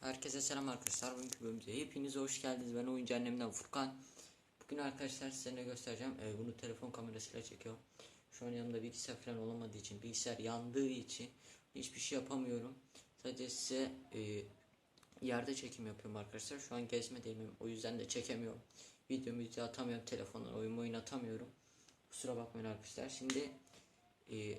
Herkese selam arkadaşlar. Bugünkü bölümümüze hepiniz hoş geldiniz. Ben oyuncu annemden Furkan. Bugün arkadaşlar size ne göstereceğim. Ee, bunu telefon kamerasıyla çekiyorum. Şu an yanımda bilgisayar falan olamadığı için, bilgisayar yandığı için hiçbir şey yapamıyorum. Sadece size e, yerde çekim yapıyorum arkadaşlar. Şu an gezmedeyim. O yüzden de çekemiyorum. Video video atamıyorum. Telefondan oyun oyun atamıyorum. Kusura bakmayın arkadaşlar. Şimdi e,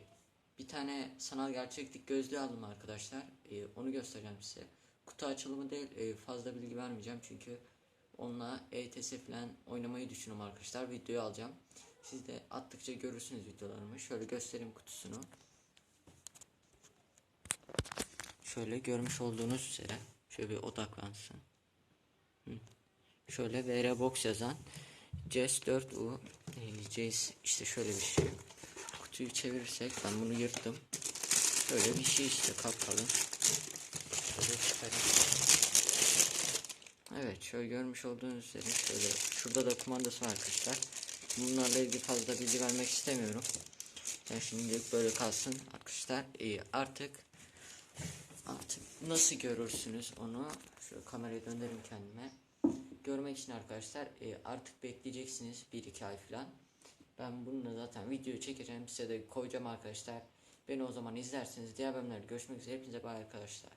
bir tane sanal gerçeklik gözlüğü aldım arkadaşlar. E, onu göstereceğim size. Kutu açılımı değil e, fazla bilgi vermeyeceğim çünkü onunla ETS falan oynamayı düşünüyorum arkadaşlar. Videoyu alacağım. Siz de attıkça görürsünüz videolarımı. Şöyle göstereyim kutusunu. Şöyle görmüş olduğunuz üzere. Şöyle bir odaklansın. Hı. Şöyle VR Box yazan CS4U e, CS işte şöyle bir şey. Kutuyu çevirirsek ben bunu yırttım. Şöyle bir şey işte kapalı. Şöyle çıkarayım. Evet şöyle görmüş olduğunuz üzere şöyle şurada da kumandası var arkadaşlar. Bunlarla ilgili fazla bilgi vermek istemiyorum. Yani şimdilik böyle kalsın arkadaşlar. İyi artık artık nasıl görürsünüz onu şöyle kamerayı döndüreyim kendime. Görmek için arkadaşlar e, artık bekleyeceksiniz 1-2 ay falan. Ben bunu da zaten video çekeceğim size de koyacağım arkadaşlar. Beni o zaman izlersiniz. Diğer bölümlerde görüşmek üzere. Hepinize bay arkadaşlar.